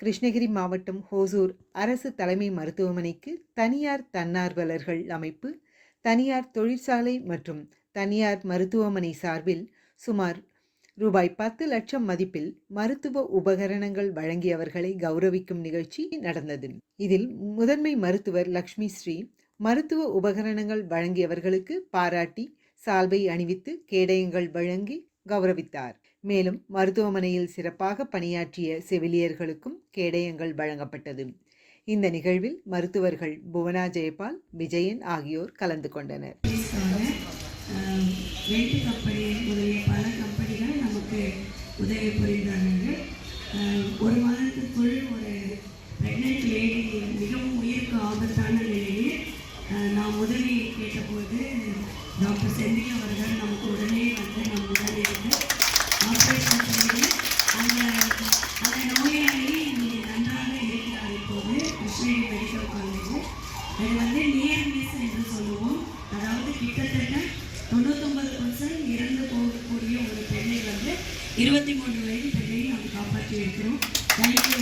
கிருஷ்ணகிரி மாவட்டம் ஹோசூர் அரசு தலைமை மருத்துவமனைக்கு தனியார் தன்னார்வலர்கள் அமைப்பு தனியார் தொழிற்சாலை மற்றும் தனியார் மருத்துவமனை சார்பில் சுமார் ரூபாய் பத்து லட்சம் மதிப்பில் மருத்துவ உபகரணங்கள் வழங்கியவர்களை கௌரவிக்கும் நிகழ்ச்சி நடந்தது. இதில் முதன்மை மருத்துவர் லக்ஷ்மி ஸ்ரீ மருத்துவ உபகரணங்கள் வழங்கியவர்களுக்கு பாராட்டி சால்வை அணிவித்து கேடயங்கள் வழங்கி கௌரவித்தார். மேலும் மருத்துவமனையில் சிறப்பாக பணியாற்றிய செவிலியர்களுக்கும் கேடயங்கள் வழங்கப்பட்டது. இந்த நிகழ்வில் மருத்துவர்கள் புவனா ஜெயபால் விஜயன் ஆகியோர் கலந்து கொண்டனர். பல கம்பெனிகள் நமக்கு உதவி புரிந்தார்கள் ஒரு மாதத்துக்குள் ஒரு பிரெக்னென்ட் லேடி மிகவும் உயிருக்கு ஆபத்தான நிலையில் நாம் உதவி கேட்டபோது டாக்டர் செந்தில் அவர்கள் நமக்கு உடனே வந்து நம் உடனே இருந்து ஆப்ரேஷன் செய்து அந்த அந்த நோயாளி இங்கே நன்றாக இருக்கிறார் இப்போது கிருஷ்ணகிரி மெடிக்கல் காலேஜ் இது வந்து நியர் மிஸ் என்று சொல்லுவோம் அதாவது கிட்டத்தட்ட தொண்ணூத்தொன்பது பர்சன்ட் இறந்து போகக்கூடிய ஒரு பெண்ணை வந்து இருபத்தி மூணு வயது பெண்ணை நாம் காப்பாற்றி இருக்கிறோம் தேங்க்யூ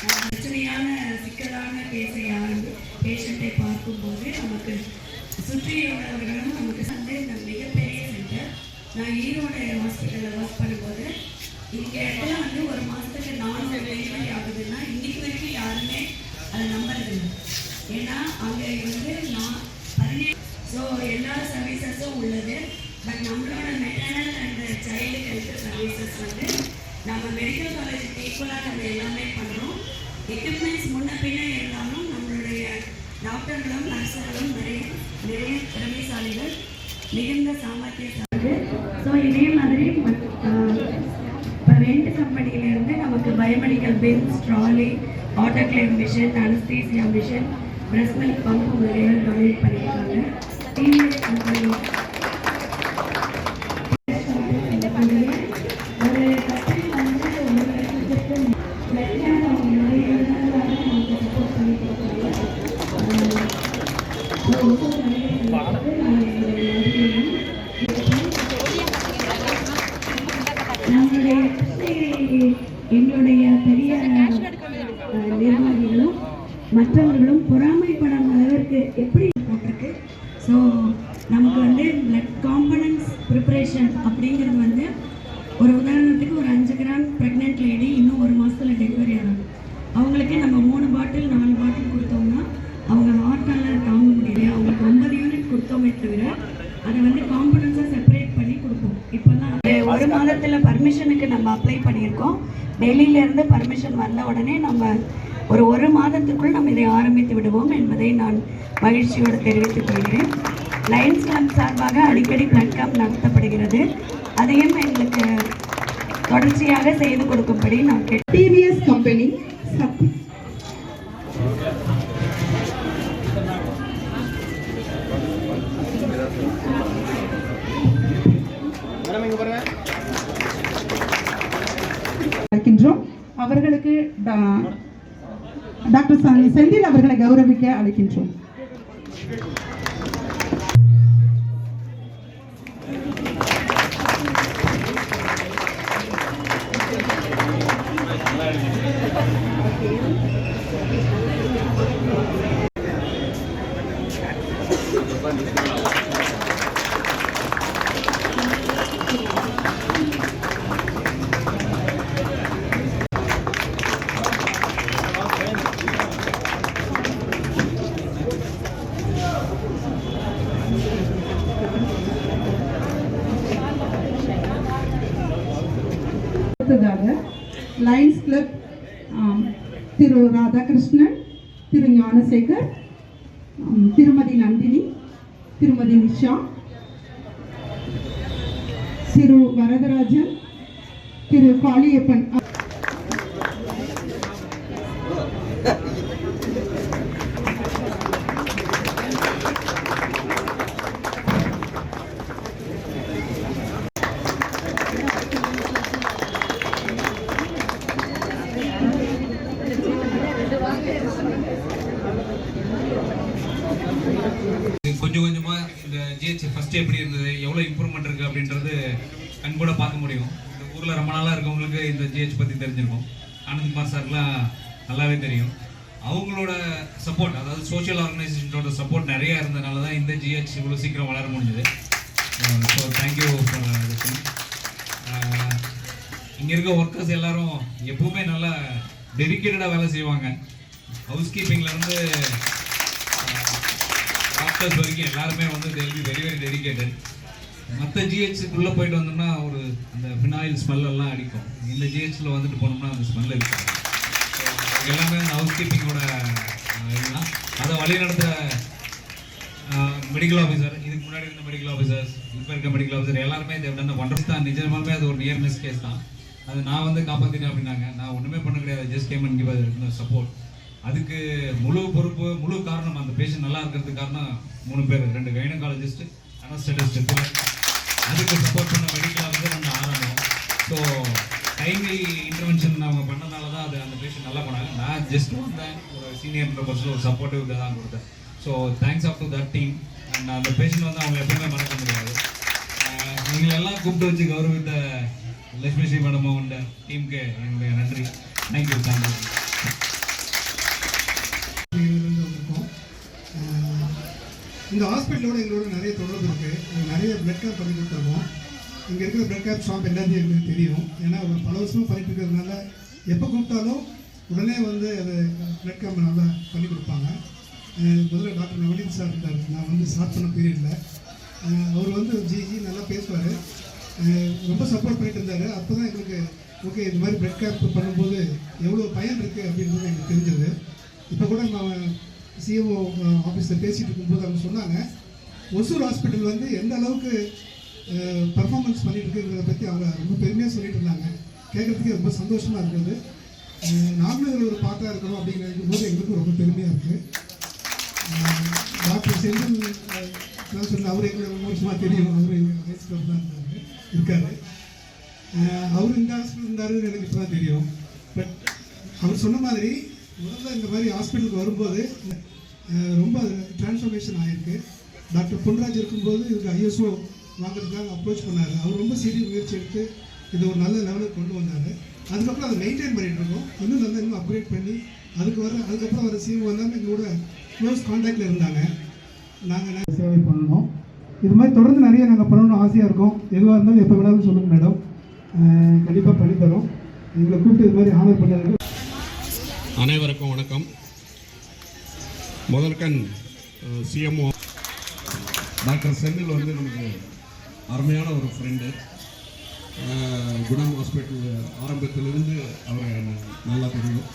பிரச்சனையான சிக்கலான கேஸை ஆரம்பி பேஷண்ட்டை பார்க்கும்போது நமக்கு சுற்றியுள்ளவர்களும் நமக்கு நான் ஈரோடு ஹாஸ்பிட்டலில் ஒர்க் பண்ணும்போது இங்கே இடத்துல வந்து ஒரு மாதத்துக்கு நாலு டெலிவரி ஆகுதுன்னா இன்றைக்கு வரைக்கும் யாருமே அதை நம்புறதில்லை ஏன்னா அங்கே வந்து நான் பதினேழு ஸோ எல்லா சர்வீசஸும் உள்ளது. பட் நம்மளோட maternal and child health services வந்து நம்ம மெடிக்கல் காலேஜுக்கு ஈக்குவலாக நம்ம எல்லாமே பண்ணுறோம் எக்யூப்மெண்ட்ஸ் முன்ன பின்னே இருந்தாலும் நம்மளுடைய டாக்டர்களும் நர்ஸுகளும் நிறைய மிஷன் அனஸ்தீசியா மிஷன் பிரஸ்ட் பங்கு பம்ப் முதலியவர் டொனேட் பண்ணியிருக்காங்க. மாணவர்களும் பொறாமைப்படாத அளவிற்கு எப்படி போட்டிருக்கு? ஸோ நமக்கு வந்து பிளட் காம்பனன்ஸ் ப்ரிப்பரேஷன் அப்படிங்கிறது வந்து ஒரு உதாரணத்துக்கு ஒரு அஞ்சு கிராம் ப்ரெக்னென்ட் லேடி இன்னும் ஒரு மாதத்தில் டெலிவரி ஆகும். அவங்களுக்கு நம்ம மூணு பாட்டில் நாலு பாட்டில் கொடுத்தோம்னா அவங்க ஹார்ட்டால் தாங்க முடியல. அவங்களுக்கு ஒன்பது யூனிட் கொடுத்தோமே தவிர அதை வந்து காம்பனன்ஸாக செப்பரேட் பண்ணி கொடுப்போம். இப்போல்லாம் ஒரு மாதத்தில் பர்மிஷனுக்கு நம்ம அப்ளை பண்ணியிருக்கோம். டெல்லியிலேருந்து பர்மிஷன் வந்த உடனே நம்ம ஒரு ஒரு மாதத்துக்குள் நம்ம இதை ஆரம்பித்து விடுவோம் என்பதை நான் மகிழ்ச்சியோடு தெரிவித்துக் கொள்கிறேன். லயன்ஸ் கிளப் சார்பாக அடிக்கடி பிளட் கேம்ப் நடத்தப்படுகிறது. அதையும் எங்களுக்கு தொடர்ச்சியாக செய்து கொடுக்கும்படி நான் டிவிஎஸ் கம்பெனி அவர்களுக்கு டா- டாக்டர் செந்தில் அவர்களை கௌரவிக்க அழைக்கின்றோம். அடுத்ததாக லயன்ஸ் கிளப் திரு ராதாகிருஷ்ணன் திரு ஞானசேகர் திருமதி நந்தினி திருமதி நிஷா திரு வரதராஜன் திரு காளியப்பன் இந்த எப்படி இருந்தது? எவ்வளோ இம்ப்ரூவ்மெண்ட் இருக்குது அப்படின்றது கண்கூட பார்க்க முடியும். இந்த ஊரில் ரொம்ப நாளாக இருக்கவங்களுக்கு இந்த ஜிஹெச் பற்றி தெரிஞ்சிருக்கும். ஆனந்த்குமார் சார்லாம் நல்லாவே தெரியும். அவங்களோட சப்போர்ட் அதாவது சோஷியல் ஆர்கனைசேஷனோட சப்போர்ட் நிறையா இருந்தனால தான் இந்த ஜிஹெச் இவ்வளோ சீக்கிரம் வளர முடிஞ்சது. ஸோ தேங்க்யூ ஃபார் இங்கே இருக்க ஒர்க்கர்ஸ் எல்லாரும் எப்பவுமே நல்லா டெடிக்கேட்டடாக வேலை செய்வாங்க. ஹவுஸ் கீப்பிங்லேருந்து டாக்டர்ஸ் வரைக்கும் எல்லாருமே வந்து வெரி வெரி வெரி டெடிக்கேட்டட் மற்ற ஜிஹெச்சுக்குள்ளே போயிட்டு வந்தோம்னா ஒரு அந்த ஃபினாயில் ஸ்மெல்லாம் அடிக்கும். இந்த ஜிஹெச்சில் வந்துட்டு போனோம்னா அந்த ஸ்மெல் இருக்கும் எல்லாமே அந்த ஹவுஸ் கீப்பிங்கோட இதுதான். அதை வழிநடத்துகிற மெடிக்கல் ஆஃபீஸர் இதுக்கு முன்னாடி இருந்த மெடிக்கல் ஆஃபீஸர்ஸ் இப்போ இருக்க மெடிக்கல் ஆஃபீஸர் எல்லாருமே இந்த ஒன்றரை தான். நிஜமாலுமே அது ஒரு நியர் மிஸ் கேஸ் தான். அது நான் வந்து காப்பாற்றினேன் அப்படின்னாங்க. நான் ஒன்றுமே பண்ண கிடையாது. Just came and give support அதுக்கு முழு பொறுப்பு முழு காரணம் அந்த பேஷண்ட் நல்லா இருக்கிறதுக்கு காரணம் மூணு பேர் ரெண்டு கைனகாலஜிஸ்ட் அனஸ்டடிஸ்ட் அதுக்கு சப்போர்ட் பண்ண மெடிக்கலாக வந்து அந்த ஆரம்பம் ஸோ டைம்லி இன்டர்வென்ஷன் அவங்க பண்ணனால தான் அது அந்த பேஷண்ட் நல்லா பண்ணாங்க நான் ஜஸ்ட் வந்தேன். ஒரு சீனியர் மெம்பர்ஸில் ஒரு சப்போர்ட்டிவ் தான் கொடுத்தேன். So thanks of to that team and அந்த பேஷண்ட் வந்து அவங்க எப்பவுமே மறக்க முடியாது. நீங்கள் எல்லாம் கூப்பிட்டு வச்சு கௌரவித்த லட்சுமி ஸ்ரீ மேடம் உண்ட டீமுக்கு என்னுடைய நன்றி. தேங்க்யூ தேங்க்யூ இந்த ஹாஸ்பிட்டலோட எங்களோட நிறைய தொடர்பு இருக்குது நிறைய பிளட் கேப் பண்ணி கொடுத்துருக்கோம். இங்கே இருக்கிற பிளட் கேப் ஷாப் எல்லாத்தையும் எங்களுக்கு தெரியும். ஏன்னா ஒரு பல வருஷமும் பண்ணிட்டு இருக்கிறதுனால எப்போ கூப்பிட்டாலும் உடனே வந்து அது பிளட் கேம்ப் நல்லா பண்ணி கொடுப்பாங்க. முதல்ல டாக்டர் நவீன் சார் இருந்தார். நான் வந்து ஸ்டார்ட் பண்ண பீரியடில் அவர் வந்து ஜிஜி நல்லா பேசுவார். ரொம்ப சப்போர்ட் பண்ணிட்டு இருந்தார். அப்போ தான் எங்களுக்கு ஓகே இது மாதிரி பிளட் கேம்ப் பண்ணும்போது எவ்வளோ பயன் இருக்குது அப்படின்றது எனக்கு தெரிஞ்சது. இப்போ கூட நான் சிஎம்ஓ ஆஃபீஸில் uh, பேசிகிட்டு இருக்கும்போது அவங்க சொன்னாங்க ஒசூர் ஹாஸ்பிட்டல் வந்து எந்த அளவுக்கு uh, பர்ஃபார்மன்ஸ் பண்ணிட்டு இருக்குங்கிறத பற்றி அவங்க ரொம்ப பெருமையாக சொல்லிட்டு இருந்தாங்க. கேட்குறதுக்கே ரொம்ப சந்தோஷமாக இருக்குது uh, நாங்களும் இதில் ஒரு பாட்டாக இருக்கணும் அப்படிங்கிறது போது எங்களுக்கும் ரொம்ப பெருமையாக இருக்குது டாக்டர் செந்தில் நான் சொன்ன அவர் எங்களுக்கு மோசமாக தெரியும். அவர் வயசு தான் இருந்தார் இருக்காரு. அவர் இந்த ஹாஸ்பிட்டல் இருந்தாருன்னு எனக்கு இப்போ தான் தெரியும். பட் அவர் சொன்ன மாதிரி முதல்ல இந்த மாதிரி ஹாஸ்பிட்டலுக்கு வரும்போது ரொம்ப டிரான்ஸ்ஃபர்மேஷன் ஆகிருக்கு டாக்டர் பொன்ராஜ் இருக்கும்போது இதுக்கு ஐஎஸ்ஓ வாங்குறதுக்காக அப்ரோச் பண்ணார். அவர் ரொம்ப சீரிய முயற்சி எடுத்து இது ஒரு நல்ல லெவலுக்கு கொண்டு வந்தார். அதுக்கப்புறம் அதை மெயின்டைன் பண்ணிட்டு இருக்கோம். இன்னும் நல்லா இன்னும் அப்கிரேட் பண்ணி அதுக்கு வர அதுக்கப்புறம் வர சிஎம் எல்லாமே எங்களோட க்ளோஸ் காண்டாக்டில் இருந்தாங்க. நாங்கள் சேவை பண்ணணும். இது மாதிரி தொடர்ந்து நிறைய நாங்கள் பண்ணணும்னு ஆசையாக இருக்கோம். எதுவாக இருந்தாலும் எப்போ வேணாலும் சொல்லுங்கள் மேடம் கண்டிப்பாக பண்ணித்தரோம் எங்களை கூப்பிட்டு இது மாதிரி ஆனர் பண்ணதுக்கு அனைவருக்கும் வணக்கம். முதற்கண் சிஎம்ஓ. டாக்டர் செந்தில் வந்து நமக்கு அருமையான ஒரு ஃப்ரெண்டு குணம் ஹாஸ்பிட்டல் ஆரம்பத்திலிருந்து அவரை நல்லா தெரியும்.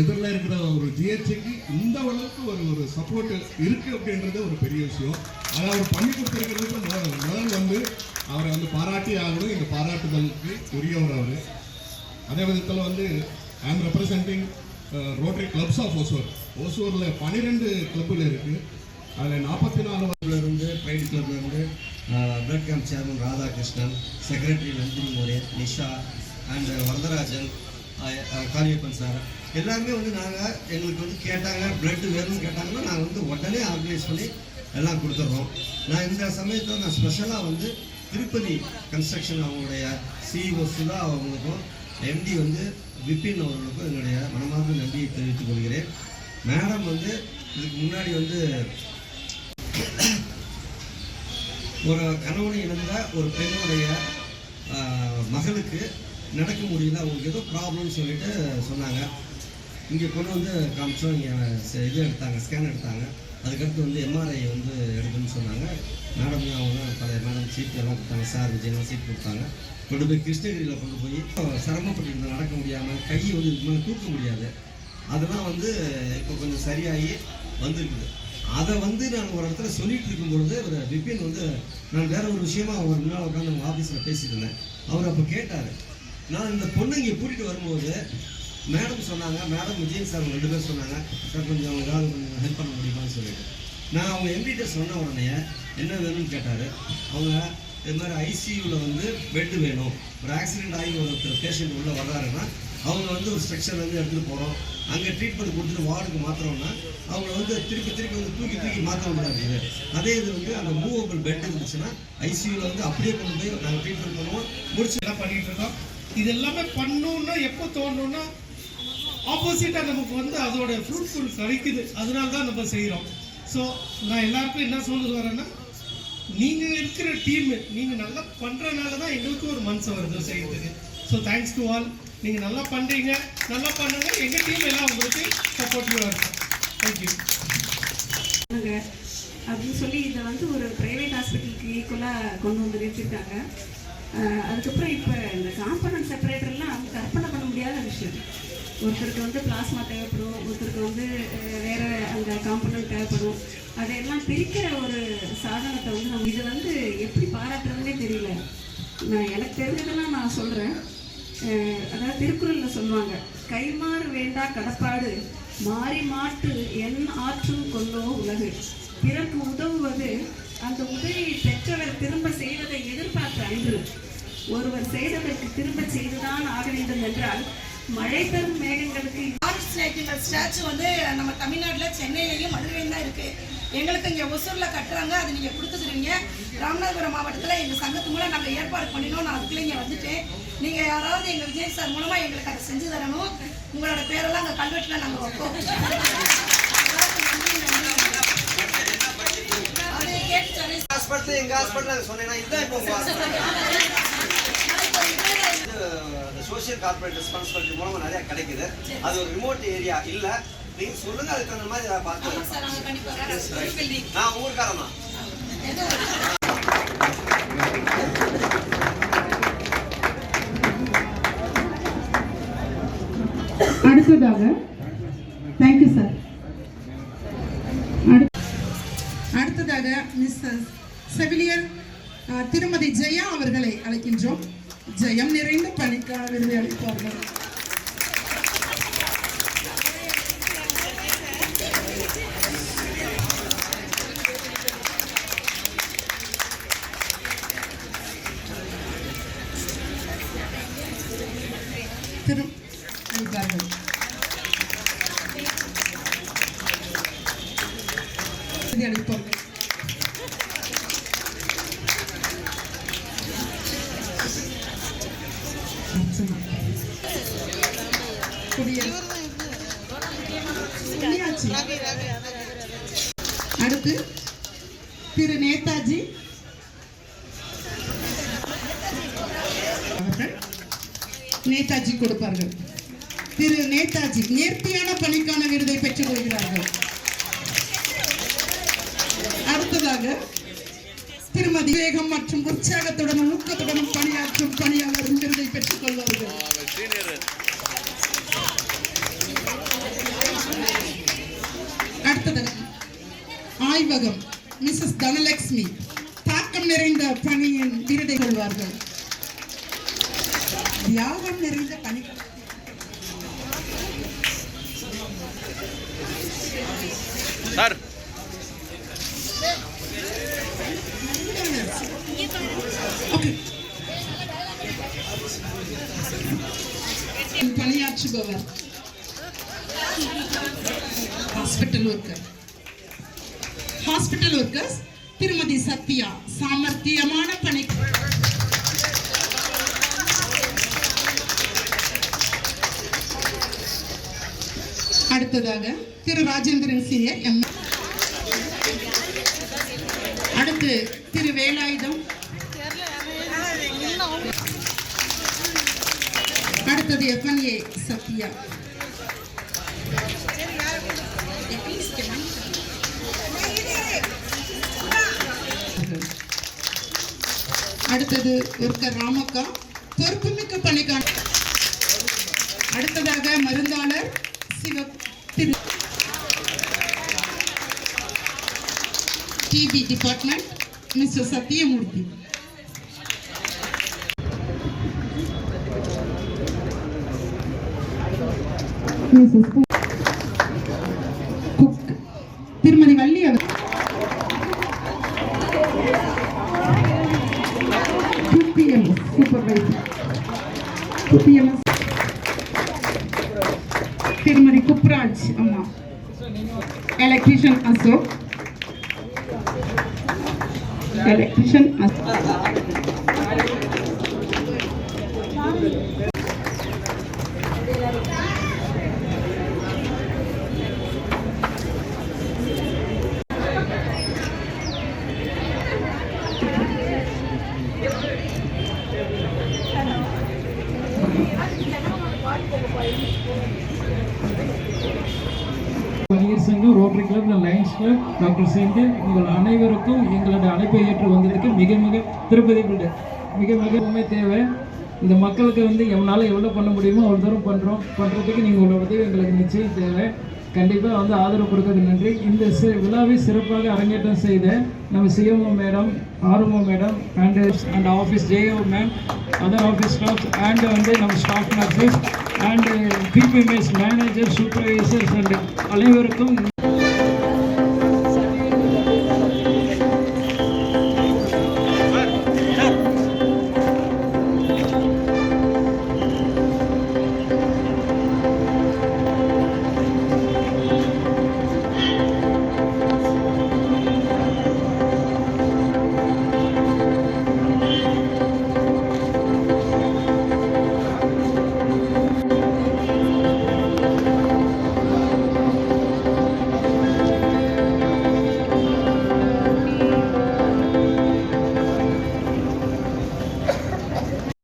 எதிரில் இருக்கிற ஒரு ஜிஹெச்சுக்கு இந்த அளவுக்கு ஒரு ஒரு சப்போர்ட் இருக்குது அப்படின்றது ஒரு பெரிய விஷயம். அதை அவர் பண்ணி கொடுத்துருக்கிறதுக்கு முதல். முதல் வந்து அவரை வந்து பாராட்டி ஆகணும். இந்த பாராட்டுதலுக்கு உரியவர் அவர். அதே விதத்தில் வந்து I am representing Rotary clubs of Hosur ஓசூரில் பன்னிரெண்டு கிளப்புகள் இருக்குது அதில் நாற்பத்தி நாலு இருந்து drain கிளப்லேருந்து blood camp chairman Radhakrishnan secretary Nandini More Nisha and Varadharajan Kaliyappan sir எல்லாருமே வந்து நாங்கள் எங்களுக்கு வந்து கேட்டாங்க பிளட் வேணும்னு கேட்டாங்கன்னா நாங்கள் வந்து உடனே ஆர்கனைஸ் பண்ணி எல்லாம் கொடுத்துட்றோம். நான் இந்த சமயத்தில் நான் ஸ்பெஷலாக வந்து திருப்பதி கன்ஸ்ட்ரக்ஷன் அவங்களுடைய சிஇஓ சுதா அவங்களுக்கும் எம்டி வந்து விபின் அவர்களுக்கும் என்னுடைய மனமார்ந்த நன்றியை தெரிவித்துக் கொள்கிறேன். மேடம் வந்து இதுக்கு முன்னாடி வந்து ஒரு கணவனை இழந்த ஒரு பெண்ணுடைய மகளுக்கு நடக்க முடியல அவங்களுக்கு ஏதோ ப்ராப்ளம்னு சொல்லிட்டு சொன்னாங்க. இங்கே கொண்டு வந்து காமிச்சோம் இங்கே இது எடுத்தாங்க ஸ்கேன் எடுத்தாங்க. அதுக்கடுத்து வந்து எம்ஆர்ஐ வந்து எடுக்கணும்னு சொன்னாங்க. மேடமே அவங்க பழைய மேடம் சீட் எல்லாம் கொடுத்தாங்க. சார் விஜயெல்லாம் சீட் கொடுத்தாங்க. கொண்டு போய் கிருஷ்ணகிரியில் கொண்டு போய் சிரமப்பட்டு இருந்தேன் நடக்க முடியாமல் கையை வந்து இது மேலே தூக்க முடியாது. அதெல்லாம் வந்து இப்போ கொஞ்சம் சரியாகி வந்திருக்குது. அதை வந்து நான் ஒரு இடத்துல சொல்லிட்டு இருக்கும் பொழுது ஒரு விபின் வந்து நான் வேற ஒரு விஷயமா அவர் முன்னால் உட்காந்து அவங்க ஆஃபீஸில் பேசியிருந்தேன் அவர் அப்போ கேட்டார். நான் இந்த பொண்ணு இங்கே கூட்டிகிட்டு வரும்போது மேடம் சொன்னாங்க மேடம் விஜயன் சார் ரெண்டு பேர் சொன்னாங்க சார் கொஞ்சம் ஏதாவது கொஞ்சம் ஹெல்ப் பண்ண முடியுமான்னு சொல்லிட்டு. நான் அவங்க எம்பிகிட்ட சொன்ன உடனே என்ன வேணும்னு கேட்டார். அவங்க இது மாதிரி ஐசியூவில் வந்து பெட் வேணும். ஒரு ஆக்சிடென்ட் ஆகி ஒருத்தர் பேஷண்ட் உள்ளே வர்றாருன்னா அவங்க வந்து ஒரு ஸ்ட்ரக்சர்லேருந்து எடுத்துகிட்டு போகிறோம் அங்கே ட்ரீட்மெண்ட் கொடுத்துட்டு வார்டுக்கு மாற்றுறோம்னா அவங்க வந்து திருப்பி திருப்பி வந்து தூக்கி தூக்கி மாற்ற முடியாது அதே இது வந்து அந்த மூவபிள் பெட் இருந்துச்சுன்னா ஐசியூவில் வந்து அப்படியே கொண்டு போய் நாங்கள் ட்ரீட்மெண்ட் பண்ணுவோம். முடிச்சு எல்லாம் பண்ணிகிட்டு இருக்கோம். இது எல்லாமே பண்ணணுன்னா எப்போ தோணுன்னா ஆப்போசிட்டாக நமக்கு வந்து அதோட ஃப்ரூட்ஃபுல் கிடைக்குது. அதனால தான் நம்ம செய்கிறோம் ஸோ நான் எல்லாருக்கும் என்ன சொல்ல வரேன்னா நீங்கள் இருக்கிற டீம் நீங்கள் நல்லா பண்ணுறனால தான் எங்களுக்கு ஒரு மனசு வருது செய்கிறதுக்கு ஸோ தேங்க்ஸ் டு ஆல் நீங்கள் நல்லா பண்ணுறீங்க நல்லா பண்ணுங்க. எங்கள் டீம் எல்லாம் உங்களுக்கு சப்போர்ட்டிவாக இருக்கும். தேங்க்யூ அப்படின்னு சொல்லி இதை வந்து ஒரு ப்ரைவேட் ஹாஸ்பிட்டலுக்கு ஈக்குவலாக கொண்டு வந்து நிறுத்திருக்காங்க அதுக்கப்புறம் இப்போ இந்த காம்பனன்ட் செப்பரேட்டர்லாம் கற்பனை பண்ண முடியாத விஷயம். ஒருத்தருக்கு வந்து பிளாஸ்மா தேவைப்படும் ஒருத்தருக்கு வந்து வேறு வேற அந்த காம்பனன்ட் தேவைப்படும். அதையெல்லாம் பிரிக்கிற ஒரு சாதனத்தை வந்து நம்ம இது வந்து எப்படி பாராட்டுறதுனே தெரியல. நான் எனக்கு தெரிஞ்சதெல்லாம் நான் சொல்கிறேன் அதாவது திருக்குறளில் சொல்லுவாங்க கைமாறு வேண்டா கடப்பாடு மாறி மாற்று என் ஆற்றும் கொள்ளவோ உலகு. பிறர்க்கு உதவுவது அந்த உதவியை பெற்றவர் திரும்ப செய்வதை எதிர்பார்த்து அன்று ஒருவர் செய்ததற்கு திரும்ப செய்துதான் ஆக வேண்டும் என்றால் மழை தரும் மேகங்களுக்கு ஆர்ட்ஸ் நைட்டிங்கல் ஸ்டாச்சு வந்து நம்ம தமிழ்நாட்டில் சென்னையிலையும் மதுரையிலும் தான் இருக்குது எங்களுக்கு இங்கே ஒசூரில் கட்டுறாங்க அதை நீங்கள் கொடுத்துக்கிறீங்க. ராமநாதபுரம் மாவட்டத்தில் எங்கள் சங்கத்து மூலம் நாங்கள் ஏற்பாடு பண்ணினோம். நான் அதுக்குள்ளே இங்கே வந்துட்டேன். நீங்கள் யாராவது எங்கள் விஜய் சார் மூலமாக எங்களுக்கு அதை செஞ்சு தரணும். உங்களோட பேரெல்லாம் அங்கே கல்வெட்டில் நாங்கள் வைப்போம். அதை கேட்டு சொல்லி ஹாஸ்பிட்டல் எங்கள் ஹாஸ்பிட்டல் நாங்கள் சொன்னேன்னா இதுதான் இப்போ உங்கள் ஹாஸ்பிட்டல். சோஷியல் கார்பரேட் ரெஸ்பான்சிபிலிட்டி மூலமாக நிறையா கிடைக்குது. அது ஒரு ரிமோட் ஏரியா இல்லை. நீங்கள் சொல்லுங்கள் அதுக்கு தகுந்த மாதிரி அதை பார்த்து சார் நாங்கள் கண்டிப்பாக நான் ஊருக்காரன் தான். அடுத்ததாக தேங்க்யூ சார் அடுத்ததாக மிஸ்ஸஸ் செவிலியர் திருமதி ஜெயா அவர்களை அழைக்கின்றோம். ஜெயம் நிறைந்த பணிக்கான விருதை அளிப்பார்கள் திரு அளிப்பார்கள் விருதை அளிப்பார்கள் சொல்லியாச்சு. அடுத்து திரு நேதாஜி. அவர்கள் நேதாஜி கொடுப்பார்கள். திரு நேதாஜி நேர்த்தியான பணிக்கான விருதை பெற்றுக் கொள்கிறார்கள். அடுத்ததாக திருமதி வேகம் மற்றும் உற்சாகத்துடன் ஊக்கத்துடனும் பணியாற்றும் பணியாளர் விருதை பெற்றுக் கொள்வார்கள் அடுத்ததாக ஆய்வகம் மிஸ்ஸஸ் தனலட்சுமி தாக்கம் நிறைந்த பணியின் விருதை கொள்வார்கள் தியாகம் நிறைந்த பணி. Sir. பணியாற்றுபவர். Hospital worker hospital workers Thirumathi Sathya சாமர்த்தியமான பணி. அடுத்ததாக திரு ராஜேந்திரன் சீனியர் எம் அடுத்து திரு வேலாயுதம். அடுத்தது எஃப்என்ஏ சத்யா. அடுத்தது இருக்க ராமக்கா. பொறுப்புமிக்க பணிக்கான அடுத்ததாக மருந்தாளர் Siva Thiru TB department mister Sathyamoorthy. Mrs Ну. Doctor Senthil உங்கள் அனைவருக்கும் எங்களுடைய அழைப்பை ஏற்று வந்ததுக்கு மிக மிக திருப்பதி உண்டு. மிக மிகவுமே தேவை. இந்த மக்களுக்கு வந்து எவனால் எவ்வளோ பண்ண முடியுமோ அவ்வளோ தூரம் பண்ணுறோம் பண்ணுறதுக்கு நீங்கள் உங்களோட உதவி எங்களுக்கு நிச்சயம் தேவை. கண்டிப்பாக வந்து ஆதரவு கொடுக்கறது நன்றி. இந்த சி விழாவை சிறப்பாக அரங்கேற்றம் செய்த நம்ம CMO madam RMO madam and and office JO ma'am other office staff and வந்து நம்ம staff nurses and PPMS manager supervisors and அனைவருக்கும்